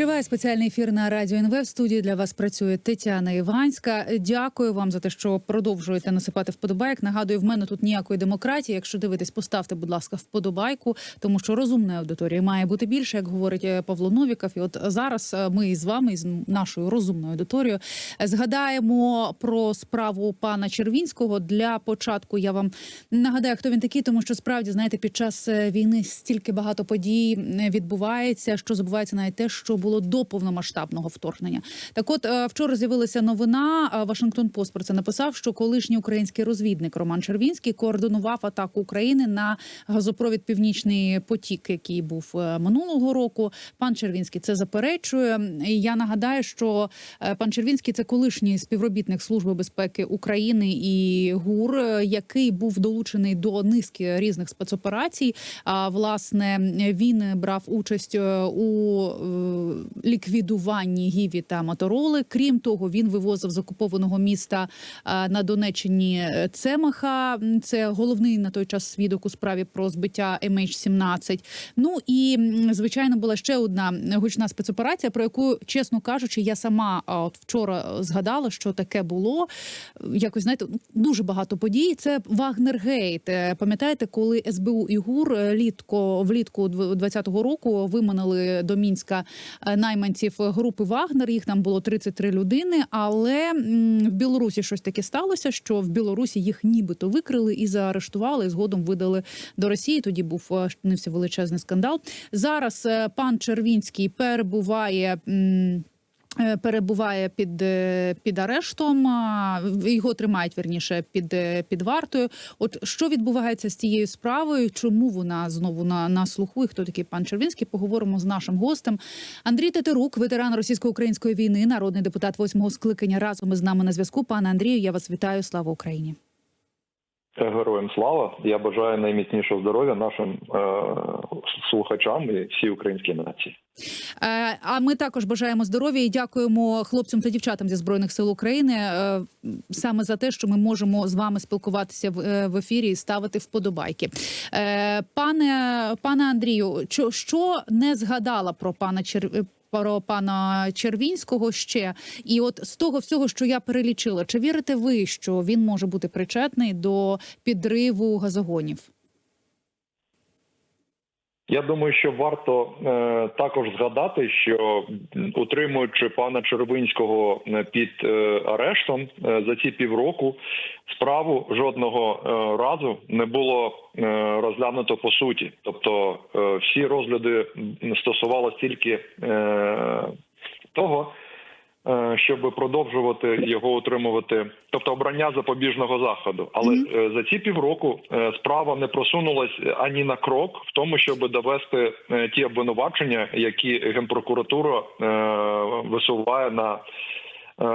Триває спеціальний ефір на радіо НВ. В студії для вас працює Тетяна Іванська. Дякую вам за те, що продовжуєте насипати вподобайк. Нагадую, в мене тут ніякої демократії. Якщо дивитесь, поставте, будь ласка, вподобайку, тому що розумної аудиторії має бути більше, як говорить е, Павло Новіков. І от зараз е, ми з вами, з нашою розумною аудиторією, згадаємо про справу пана Червінського. Для початку я вам нагадаю, хто він такий, тому що справді знаєте, під час е, війни стільки багато подій відбувається, що забувається навіть те, що було до повномасштабного вторгнення. Так, от е, вчора з'явилася новина. е, Вашингтон Пост про це написав, що колишній український розвідник Роман Червінський координував атаку України на газопровід Північний потік, який був е, минулого року. Пан Червінський це заперечує. Я нагадаю, що пан Червінський це колишній співробітник Служби безпеки України і ГУР, який був долучений до низки різних спецоперацій. А власне він брав участь у ліквідуванні гіві та мотороли. Крім того, він вивозив з окупованого міста е, на Донеччині е, Цемаха. Це головний на той час свідок у справі про збиття MH17. Ну і звичайно була ще одна гучна спецоперація, про яку, чесно кажучи, я сама от вчора згадала, що таке було. Якось знаєте, дуже багато подій. Це Вагнергейт. Е, Пам'ятаєте, коли СБУ і ГУР е, літко влітку 2020 року виманили до мінська е, найманців групи Вагнер. Їх там було 33 людини. Але в Білорусі щось таке сталося, що в Білорусі їх нібито викрили і заарештували. і Згодом видали до Росії. Тоді був е, величезний скандал. Зараз е, пан Червінський перебуває. Е, Перебуває під, е, під арештом, його тримають верніше під, е, під вартою. От що відбувається з цією справою? Чому вона знову на, на слуху? І хто такий пан Червінський? Поговоримо з нашим гостем. Андрій Тетерук, ветеран російсько-української війни, народний депутат восьмого скликання. Разом із нами на зв'язку. Пане Андрію, я вас вітаю. Слава Україні. Героям слава! Я бажаю найміцнішого здоров'я нашим е, слухачам і всій українській нації. Е, А ми також бажаємо здоров'я і дякуємо хлопцям та дівчатам зі збройних сил України е, саме за те, що ми можемо з вами спілкуватися в, е, в ефірі і ставити вподобайки. Е, Пане пане Андрію, що, що не згадала про пана Чер... Про пана Червінського ще, і от з того всього, що я перелічила, чи вірите ви, що він може бути причетний до підриву газогонів? Я думаю, що варто е, також згадати, що утримуючи пана Червинського е, під е, арештом за ці півроку, справу жодного разу не було розглянуто по суті. Тобто всі розгляди стосувалися тільки того. Е, Щоб продовжувати його утримувати, тобто обрання запобіжного заходу, але mm -hmm. за ці півроку е, справа не просунулась ані на крок в тому, щоб довести ті обвинувачення, які генпрокуратура висуває на е,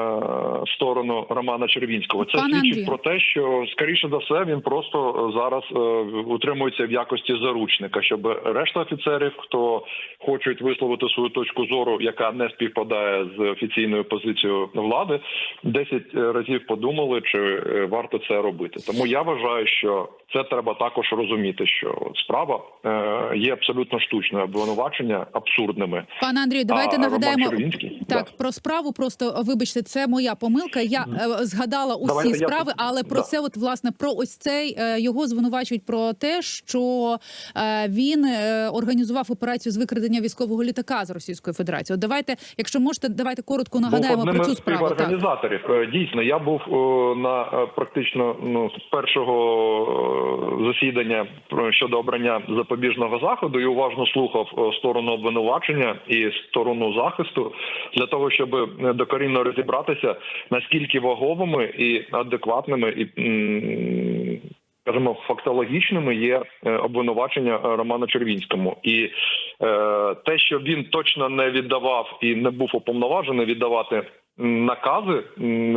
сторону Романа Червінського. Це Пане свідчить Андрію. про те, що скоріше за все він просто е, зараз е, утримується в якості заручника, щоб решта офіцерів, хто хочуть висловити свою точку зору, яка не співпадає з офіційною позицією влади, 10 разів подумали, чи варто це робити. Тому я вважаю, що це треба також розуміти, що справа є абсолютно штучною, обвинувачення абсурдними. Пане Андрію, давайте А нагадаємо так Да. про справу. Просто вибачте, це моя помилка. Я е, згадала усі Давайте я- справи, але про Да. це, от власне, про ось цей е, його звинувачують про те, що е, він е, організував операцію з викрадення військового літака з Російської Федерації. От давайте, якщо можете, давайте коротко нагадаємо був про цю справу. Так. Е, Дійсно, я був е, на е, практично ну з першого засідання щодо обрання запобіжного заходу і уважно слухав сторону обвинувачення і сторону захисту для того, щоб докорінно розібратися наскільки ваговими і адекватними і. Скажімо, фактологічними є е, обвинувачення Романа Червінському, і е, те, що він точно не віддавав і не був уповноважений віддавати накази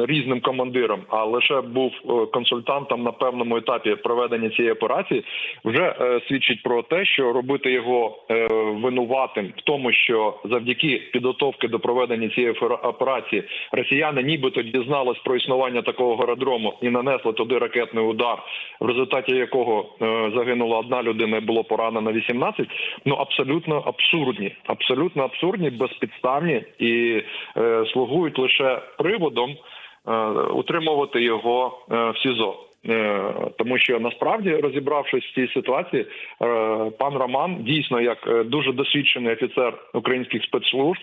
різним командирам, а лише був е, консультантом на певному етапі проведення цієї операції, вже е, свідчить про те, що робити його е, винуватим в тому, що завдяки підготовки до проведення цієї операції росіяни нібито дізнались про існування такого аеродрому і нанесли туди ракетний удар, в результаті якого загинула одна людина, і було поранено 18, Ну абсолютно абсурдні, абсолютно абсурдні, безпідставні і слугують лише приводом е, утримувати його е, в СІЗО. Е, Тому що насправді розібравшись в цій ситуації, пан Роман дійсно як дуже досвідчений офіцер українських спецслужб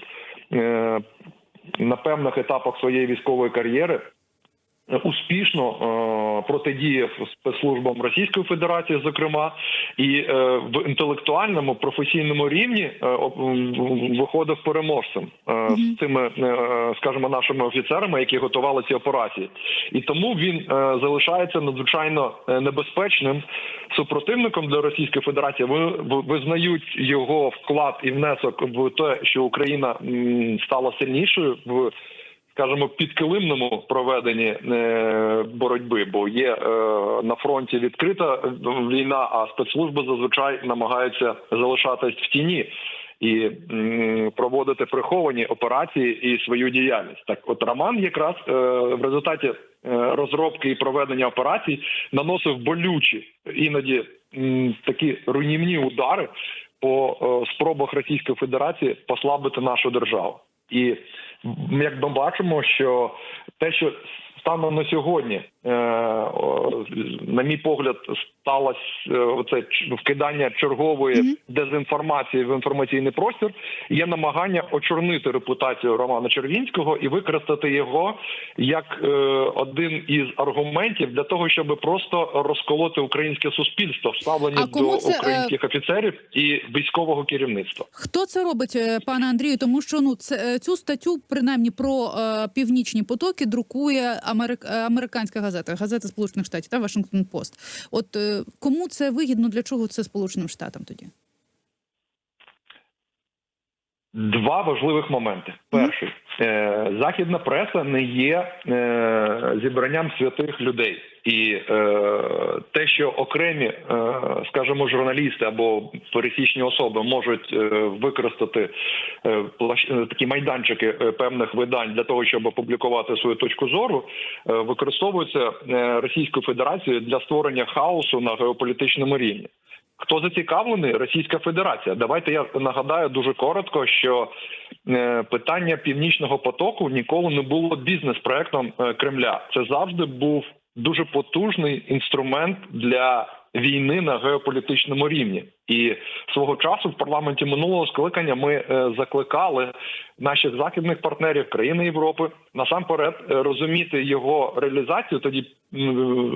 на певних етапах своєї військової кар'єри успішно е, протидіяв спецслужбам Російської Федерації, зокрема, і е, в інтелектуальному професійному рівні е, виходив переможцем е, з цими, е, скажімо, нашими офіцерами, які готували ці операції, і тому він е, залишається надзвичайно небезпечним супротивником для Російської Федерації. Ви визнають його вклад і внесок в те, що Україна м, стала сильнішою в скажімо, підкилимному проведенні е, боротьби, бо є е, на фронті відкрита війна, а спецслужби зазвичай намагаються залишатись в тіні. І проводити приховані операції і свою діяльність, так от Роман якраз е, в результаті розробки і проведення операцій наносив болючі іноді такі руйнівні удари по спробах Російської Федерації послабити нашу державу. І як ми бачимо, що те, що станом на сьогодні, на мій погляд, сталося е, оце ч- вкидання чергової дезінформації в інформаційний простір, є намагання очорнити репутацію Романа Червінського і використати його як е, один із аргументів для того, щоб просто розколоти українське суспільство в ставленні А кому до це, е, українських офіцерів і військового керівництва. Хто це робить, е, пане Андрію? Тому що ну це е, цю статтю, принаймні про е, північні потоки, друкує Америк, е, американська газета, газета Сполучених Штатів та Вашингтон Пост. От е, кому це вигідно? Для чого це Сполученим Штатам тоді? Два важливих моменти. Перший е, західна преса не є е, зібранням святих людей, і е, те, що окремі, е, скажімо, журналісти або пересічні особи можуть е, використати е, плащ- е, такі майданчики е, певних видань для того, щоб опублікувати свою точку зору, е, використовуються е, Російською Федерацією для створення хаосу на геополітичному рівні. Хто зацікавлений? Російська Федерація. Давайте я нагадаю дуже коротко, що е, питання північного потоку ніколи не було бізнес-проектом е, Кремля. Це завжди був дуже потужний інструмент для війни на геополітичному рівні. І свого часу в парламенті минулого скликання ми е, закликали наших західних партнерів країни Європи насамперед е, розуміти його реалізацію, тоді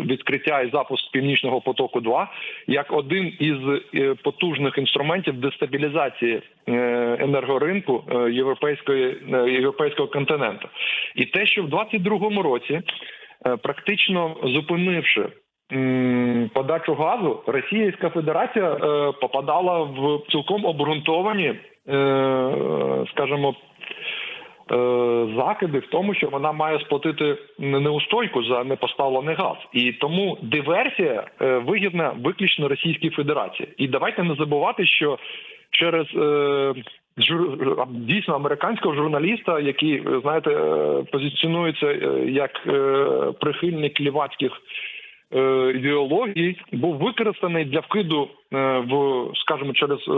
відкриття і запуск північного потоку 2 як один із е, потужних інструментів дестабілізації енергоринку європейської європейського континенту, і те, що в 22-му році, практично зупинивши подачу газу, Російська Федерація е, попадала в цілком обґрунтовані, е, скажімо, е, закиди в тому, що вона має сплатити неустойку за непоставлений газ, і тому диверсія е, вигідна виключно Російській Федерації. І давайте не забувати, що через е, дійсно американського журналіста, який ви знаєте, е, позиціонується е, як е, прихильник лівацьких е, ідеологій був використаний для вкиду е, в, скажімо, через е,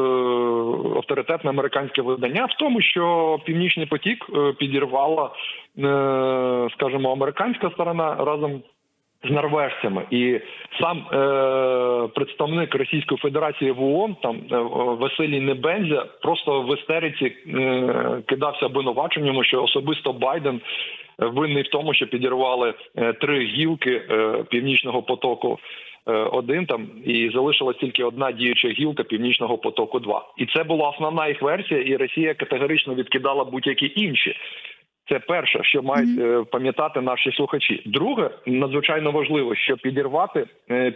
авторитетне американське видання, в тому, що північний потік е, підірвала, е, скажімо, американська сторона разом. З норвежцями і сам е, представник Російської Федерації в ООН, там е, Василій Небензя, просто в істериці е, кидався обвинуваченнями, що особисто Байден винний в тому, що підірвали е, три гілки е, північного потоку. е, Один там і залишилась тільки одна діюча гілка північного потоку. 2 і це була основна їх версія, і Росія категорично відкидала будь-які інші Це перше, що мають е, пам'ятати наші слухачі. Друге, надзвичайно важливо, що підірвати е,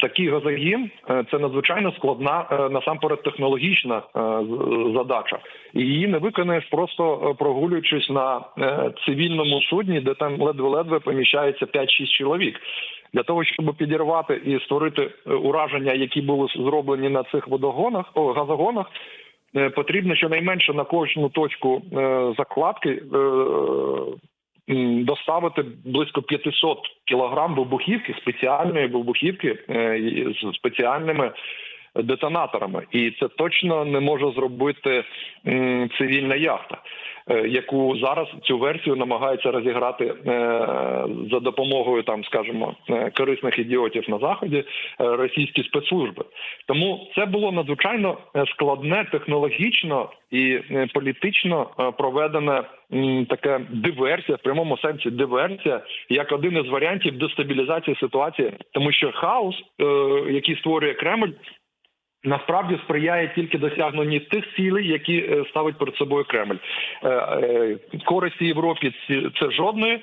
такий газогін е, це надзвичайно складна е, насамперед технологічна е, задача, і її не виконаєш просто прогулюючись на е, цивільному судні, де там ледве-ледве поміщається 5-6 чоловік. Для того щоб підірвати і створити ураження, які були зроблені на цих водогонах, о, газогонах, потрібно щонайменше на кожну точку е, закладки е, доставити близько 500 кілограм вибухівки, спеціальної вибухівки е, з спеціальними детонаторами, і це точно не може зробити цивільна яхта, е, яку зараз цю версію намагаються розіграти е, за допомогою там, скажімо, е, корисних ідіотів на заході російські спецслужби. Тому це було надзвичайно складне технологічно і політично проведене таке диверсія, в прямому сенсі диверсія, як один із варіантів дестабілізації ситуації, тому що хаос, який створює Кремль. Насправді сприяє тільки досягненні тих цілей, які е, ставить перед собою Кремль. Е, е, Користі Європі це жодної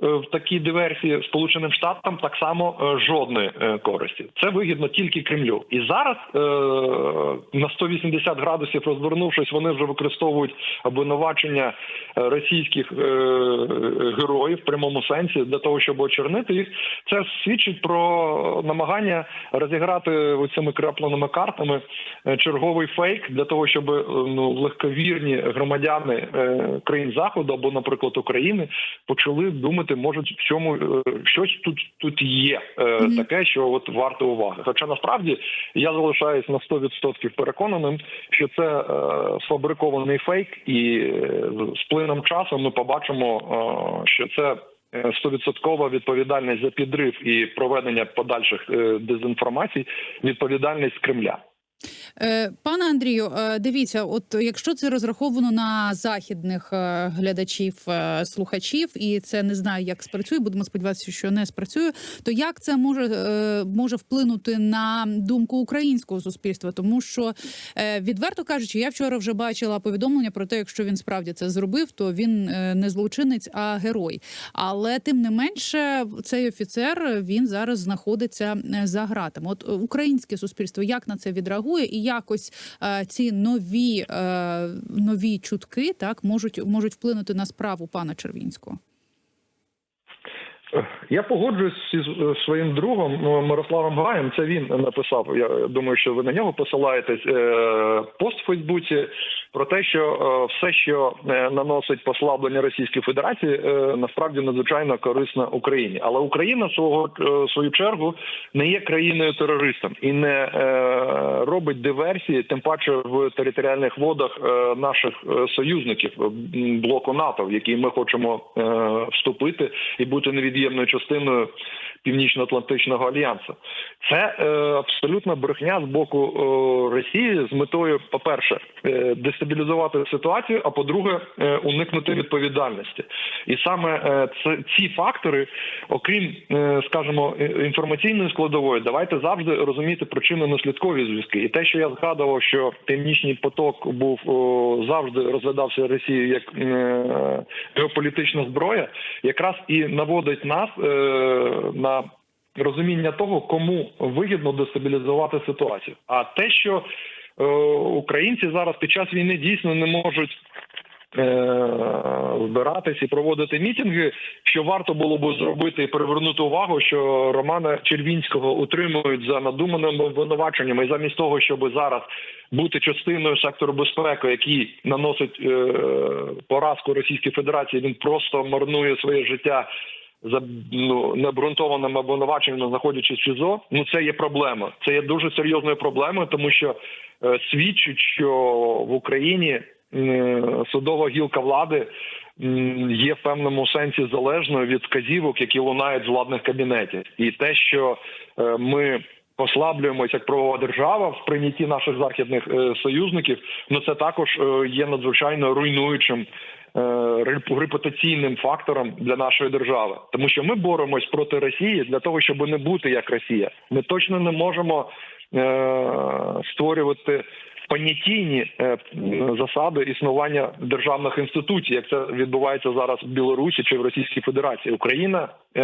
в такій диверсії Сполученим Штатам так само е, жодної е, користі. Це вигідно тільки Кремлю. І зараз е, на 180 градусів розвернувшись, вони вже використовують обвинувачення е, російських е, героїв в прямому сенсі для того, щоб очернити їх. Це свідчить про намагання розіграти цими крапленими картами е, черговий фейк для того, щоб е, ну легковірні громадяни е, країн заходу або, наприклад, України почали думати, може в чому е, щось тут тут є е, таке, що от варте уваги. Хоча насправді я залишаюсь на 100% переконаним, що це е, сфабрикований фейк, і з плином часу ми побачимо, що це. Стовідсоткова відповідальність за підрив і проведення подальших дезінформацій, відповідальність Кремля. Е, Пане Андрію, е, дивіться, от якщо це розраховано на західних е, глядачів, слухачів, і це не знаю, як спрацює, будемо сподіватися, що не спрацює. То як це може, може вплинути на думку українського суспільства? Тому що відверто кажучи, я вчора вже бачила повідомлення про те, якщо він справді це зробив, то він не злочинець, а герой. Але тим не менше, цей офіцер він зараз знаходиться за гратами. От українське суспільство як на це відреагує, і якось е, ці нові, е, нові чутки так можуть можуть вплинути на справу пана Червінського. Я погоджуюсь зі з- своїм другом ну, Мирославом Гаєм. Це він написав. Я думаю, що ви на нього посилаєтесь е, пост в Фейсбуці про те, що е, все, що е, наносить послаблення Російської Федерації, е, насправді надзвичайно корисно Україні. Але Україна свого е, свою чергу не є країною терористом і не е, робить диверсії, тим паче в територіальних водах е, наших е, союзників блоку НАТО, в який ми хочемо е, вступити і бути невід'ємною частиною Північно-Атлантичного альянсу. Це е, абсолютна брехня з боку е, Росії з метою, по-перше, е, дестабілізувати ситуацію, а по-друге, е, уникнути відповідальності. І саме е, це ці фактори, окрім, е, скажімо, інформаційної складової, давайте завжди розуміти причинно-наслідкові зв'язки. І те, що я згадував, що північний поток був о, завжди розглядався Росією як е, геополітична зброя, якраз і наводить нас е, на розуміння того, кому вигідно дестабілізувати ситуацію. А те, що е, українці зараз під час війни дійсно не можуть. е, Збиратись і проводити мітинги, що варто було б зробити і привернути увагу, що Романа Червінського утримують за надуманими обвинуваченнями, і замість того, щоб зараз бути частиною сектору безпеки, який наносить е, поразку Російській Федерації, він просто марнує своє життя за ну необґрунтованим обвинуваченням, знаходячись в СІЗО, ну це є проблема. Це є дуже серйозною проблемою, тому що е, свідчить, що в Україні е, судова гілка влади м, є в певному сенсі залежною від вказівок, які лунають з владних кабінетів, і те, що е, ми. Послаблюємося як правова держава в прийнятті наших західних е, союзників. Ну це також е, є надзвичайно руйнуючим е, репутаційним фактором для нашої держави, тому що ми боремось проти Росії для того, щоб не бути як Росія. Ми точно не можемо е, створювати понятійні е, засади існування державних інституцій, як це відбувається зараз в Білорусі чи в Російській Федерації. Україна, е,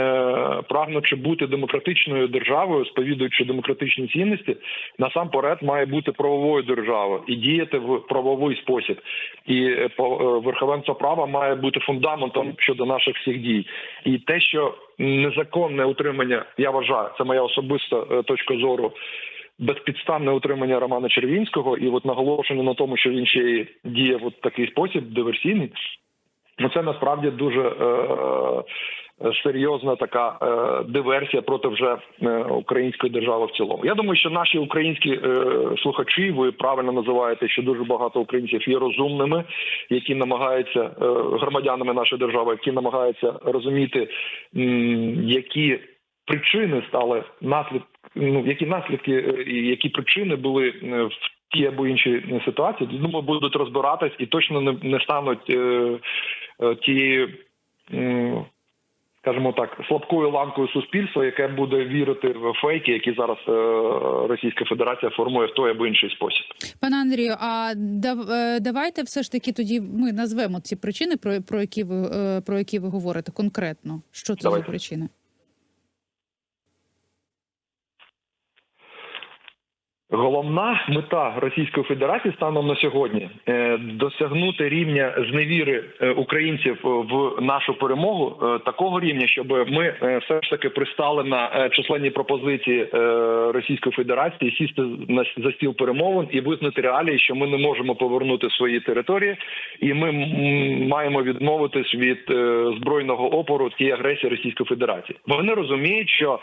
прагнучи бути демократичною державою, сповідуючи демократичні цінності, насамперед має бути правовою державою і діяти в правовий спосіб. І е, верховенство права має бути фундаментом щодо наших всіх дій. І те, що незаконне утримання, я вважаю, це моя особиста точка зору. Безпідставне утримання Романа Червінського, і от наголошення на тому, що він ще й діє в такий спосіб диверсійний. Ну це насправді дуже е, е, серйозна така е, диверсія проти вже е, української держави в цілому. Я думаю, що наші українські е, слухачі, ви правильно називаєте, що дуже багато українців є розумними, які намагаються е, громадянами нашої держави, які намагаються розуміти, м, які причини стали наслід, ну які наслідки е, і які причини були е, в ті або інші ситуації. Думаю, будуть розбиратись і точно не, не стануть е, е, тією, м, скажімо так, слабкою ланкою суспільства, яке буде вірити в фейки, які зараз е, Російська Федерація формує в той або інший спосіб. Пане Андрію, а дав- е, давайте все ж таки тоді ми назвемо ці причини, про, про які ви е, про які ви говорите конкретно. Що це Давайте. за причини? Головна мета Російської Федерації станом на сьогодні е, досягнути рівня зневіри е, українців в нашу перемогу е, такого рівня, щоб ми все ж таки пристали на численні пропозиції Російської Федерації, сісти на за стіл перемовин і визнати реалії, що ми не можемо повернути свої території, і ми маємо відмовитись від збройного опору тієї агресії Російської Федерації. Вони розуміють, що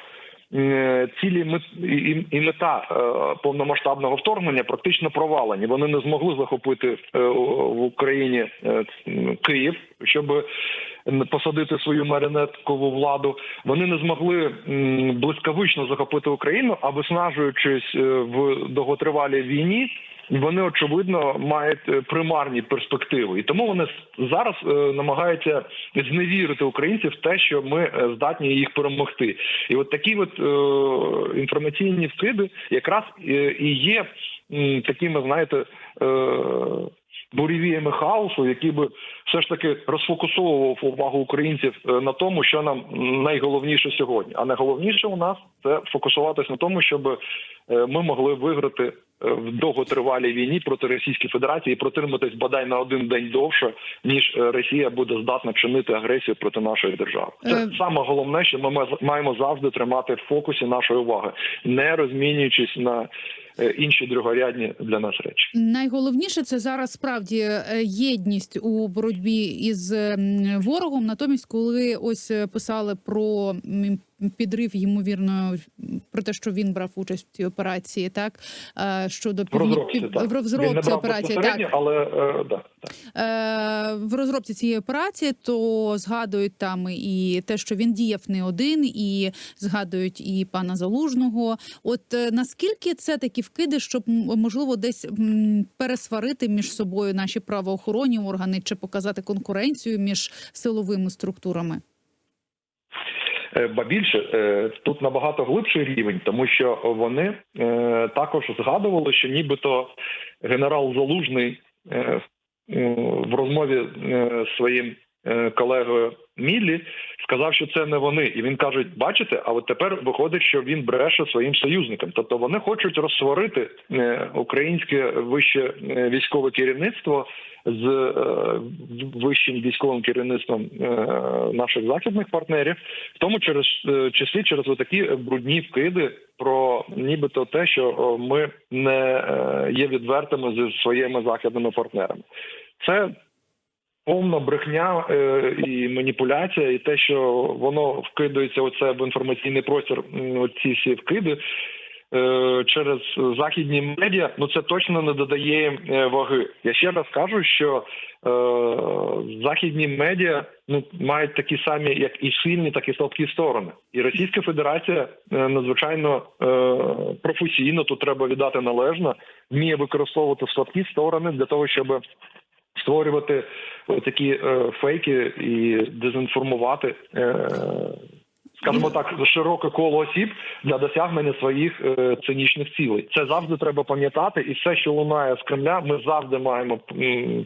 цілі мет- і- мета е, повномасштабного вторгнення практично провалені. Вони не змогли захопити е, в Україні е, Київ, щоб посадити свою маринеткову владу. Вони не змогли блискавично захопити Україну, а виснажуючись е, в довготривалій війні. Вони очевидно мають е, примарні перспективи, і тому вони зараз е, намагаються зневірити українців в те, що ми е, здатні їх перемогти. І от такі от е, інформаційні вкиди якраз і є такими, знаєте, е, буревіями хаосу, які би все ж таки розфокусовував увагу українців на тому, що нам найголовніше сьогодні. А найголовніше у нас це фокусуватись на тому, щоб ми могли виграти в довготривалій війні проти Російської Федерації і протриматись бодай на один день довше, ніж е, Росія буде здатна чинити агресію проти нашої держави. Це Е, саме головне, що ми ма- маємо завжди тримати в фокусі нашої уваги, не розмінюючись на е, інші другорядні для нас речі. Найголовніше це зараз справді е, єдність у боротьбі із ворогом. Натомість, коли ось е, писали про підрив, ймовірно, про те, що він брав участь в цій операції, так е, щодо В розробці, пів- так. в розробці операції, так але е, да, так. Е, в розробці цієї операції, то згадують там і те, що він діяв не один, і згадують і пана Залужного. От е, наскільки це такі вкиди, щоб можливо десь пересварити між собою наші правоохоронні органи чи показати конкуренцію між силовими структурами? Е, Ба більше е, тут набагато глибший рівень, тому що вони е, також згадували, що нібито генерал Залужний в розмові з своїм колегою Міллі сказав, що це не вони, і він каже: бачите, а от тепер виходить, що він бреше своїм союзникам. Тобто вони хочуть розсварити е, українське вище е, військове керівництво з е, вищим військовим керівництвом наших західних партнерів, в тому через числі через такі брудні вкиди про нібито те, що ми не є відвертими зі своїми західними партнерами. Це повна брехня е, і маніпуляція, і те, що воно вкидується оце в інформаційний простір, оці всі вкиди. е, Через західні медіа, ну це точно не додає е, ваги. Я ще раз кажу, що е, західні медіа ну мають такі самі, як і сильні, так і слабкі сторони. І Російська Федерація е, надзвичайно е, професійно тут треба віддати належно, вміє використовувати слабкі сторони для того, щоб створювати такі е, фейки і дезінформувати е, скажімо так, широке коло осіб для досягнення своїх е, цинічних цілей. Це завжди треба пам'ятати, і все, що лунає з Кремля, ми завжди маємо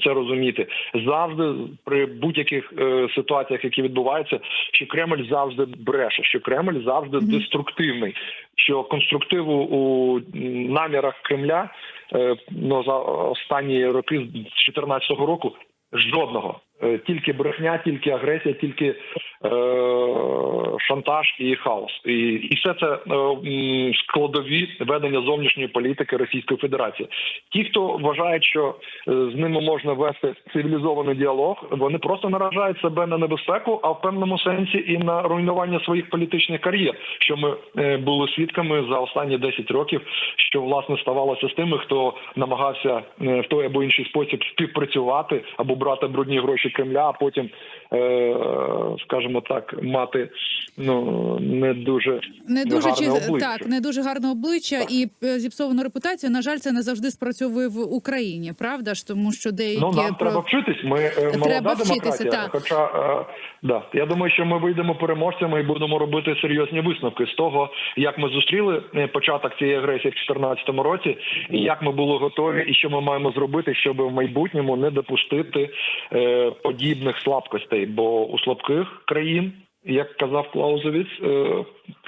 це розуміти. Завжди при будь-яких е, ситуаціях, які відбуваються, що Кремль завжди бреше, що Кремль завжди деструктивний, що конструктиву у намірах Кремля е, ну за останні роки з 2014 року жодного. Е, Тільки брехня, тільки агресія, тільки е, шантаж і хаос, і, і все це е, складові ведення зовнішньої політики Російської Федерації. Ті, хто вважають, що е, з ними можна вести цивілізований діалог, вони просто наражають себе на небезпеку, а в певному сенсі і на руйнування своїх політичних кар'єр, що ми е, були свідками за останні 10 років, що власне ставалося з тими, хто намагався е, в той або інший спосіб співпрацювати або брати брудні гроші Кремля, а потім, е, скажімо так, мати ну не дуже Не дуже гарне чи обличчя. так, не дуже гарне обличчя Так. і е, зіпсовану репутацію. На жаль, це не завжди спрацьовує в Україні, правда ж, тому що деякі Ну нам про- треба вчитись. Ми е, молода Треба вчитися, демократія. так. Хоча да, я думаю, що ми вийдемо переможцями і будемо робити серйозні висновки з того, як ми зустріли початок цієї агресії в 2014 році, і як ми були готові, і що ми маємо зробити, щоб в майбутньому не допустити е, подібних слабкостей. Бо у слабких країн, як казав Клаузевіц, е,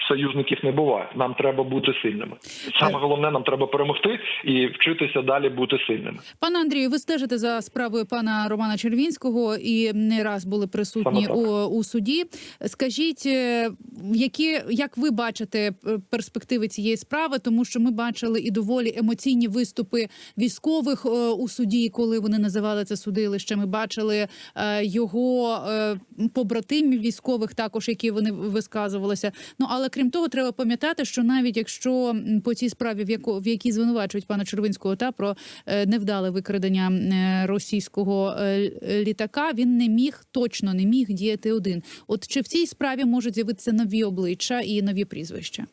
союзників не буває. Нам треба бути сильними. Саме головне, нам треба перемогти і вчитися далі бути сильними. Пане Андрію, ви стежите за справою пана Романа Червінського і не раз були присутні у, у суді. Скажіть, е, які як ви бачите е, перспективи цієї справи? Тому що ми бачили і доволі емоційні виступи військових е, у суді, коли вони називали це судилище. Ми бачили е, його е, побратимів військових, також які вони висказувалися. Ну але крім того, треба пам'ятати, що навіть якщо по цій справі, в яко в якій звинувачують пана Червинського та про е, невдале викрадення е, російського е, літака, він не міг точно не міг діяти один. От чи в цій справі можуть з'явитися нові обличчя і нові прізвища?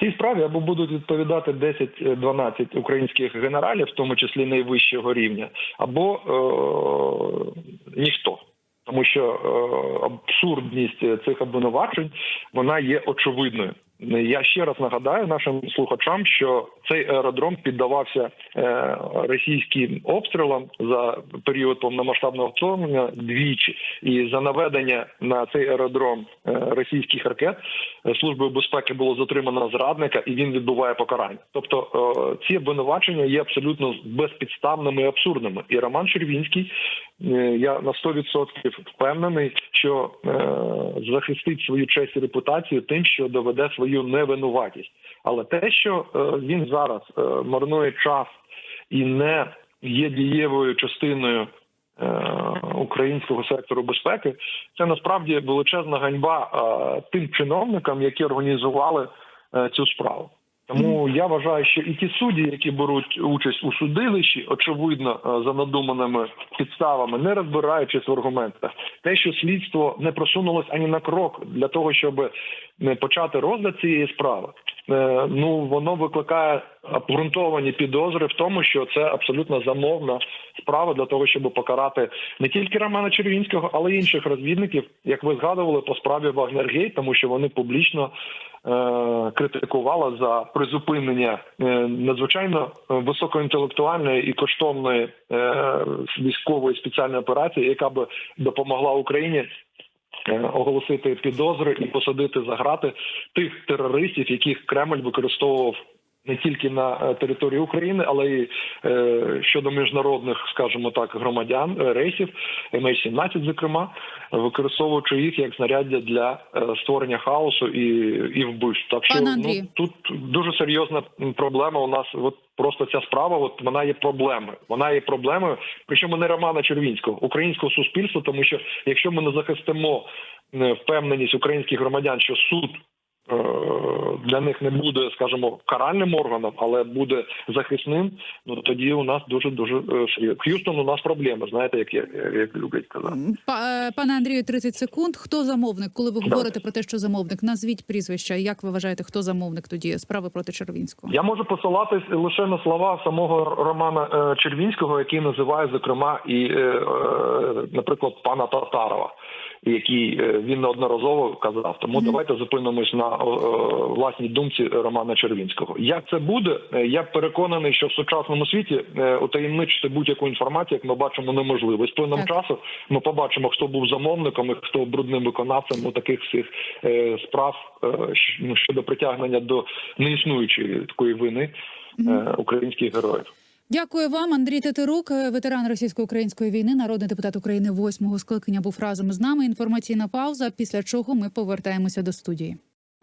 Цій справі або будуть відповідати 10-12 українських генералів, в тому числі найвищого рівня, або е- ніхто. Тому що е- абсурдність цих обвинувачень вона є очевидною. Я ще раз нагадаю нашим слухачам, що цей аеродром піддавався е, російським обстрілам за період повномасштабного вторгнення двічі, і за наведення на цей аеродром е, російських ракет службою безпеки було затримано зрадника, і він відбуває покарання. Тобто ці обвинувачення є абсолютно безпідставними і абсурдними. І Роман Червінський, я на 100% впевнений, що е, захистить свою честь і репутацію тим, що доведе свою невинуватість. Але те, що е, він зараз е, марнує час і не є дієвою частиною е, українського сектору безпеки, це насправді величезна ганьба е, тим чиновникам, які організували е, цю справу. Тому я вважаю, що і ті судді, які беруть участь у судилищі, очевидно, е, за надуманими підставами, не розбираючись в аргументах, те, що слідство не просунулось ані на крок для того, щоб не почати розгляд цієї справи, е, ну воно викликає обґрунтовані підозри в тому, що це абсолютно замовна справа для того, щоб покарати не тільки Романа Червінського, але й інших розвідників, як ви згадували по справі Вагнергейт, тому що вони публічно е, критикували за призупинення е, надзвичайно високоінтелектуальної і коштовної е, військової спеціальної операції, яка би допомогла Україні е, оголосити підозри і посадити за грати тих терористів, яких Кремль використовував. Не тільки на е, території України, але й е, щодо міжнародних, скажімо так, громадян е, рейсів, MH17, зокрема, використовуючи їх як знаряддя для створення хаосу і, і вбивств. Так що ну, тут дуже серйозна проблема. У нас от просто ця справа. От вона є проблемою. Вона є проблемою. Причому не Романа Червінського, українського суспільства, тому що якщо ми не захистимо впевненість українських громадян, що суд. Е, Для них не буде, скажімо, каральним органом, але буде захисним. Ну тоді у нас дуже дуже. Х'юстон у нас проблеми. Знаєте, як, як, як люблять казати. Е, Пане Андрію, 30 секунд. Хто замовник? Коли ви говорите про те, що замовник, назвіть прізвища. Як ви вважаєте, хто замовник тоді справи проти Червінського? Я можу посилатись лише на слова самого Романа е, Червінського, який називає зокрема і, наприклад, пана Татарова. який він неодноразово казав. Тому давайте зупинимось на власній думці Романа Червінського. Як це буде? Е, Я переконаний, що в сучасному світі е, утаємничити будь-яку інформацію, як ми бачимо, неможливо. З плином Так. часу ми побачимо, хто був замовником і хто брудним виконавцем у таких всіх е, справ е, ну, щодо притягнення до неіснуючої такої вини е, українських героїв. Дякую вам, Андрій Тетерук, е, ветеран російсько-української війни, народний депутат України восьмого скликання, був разом з нами. Інформаційна пауза. Після чого ми повертаємося до студії.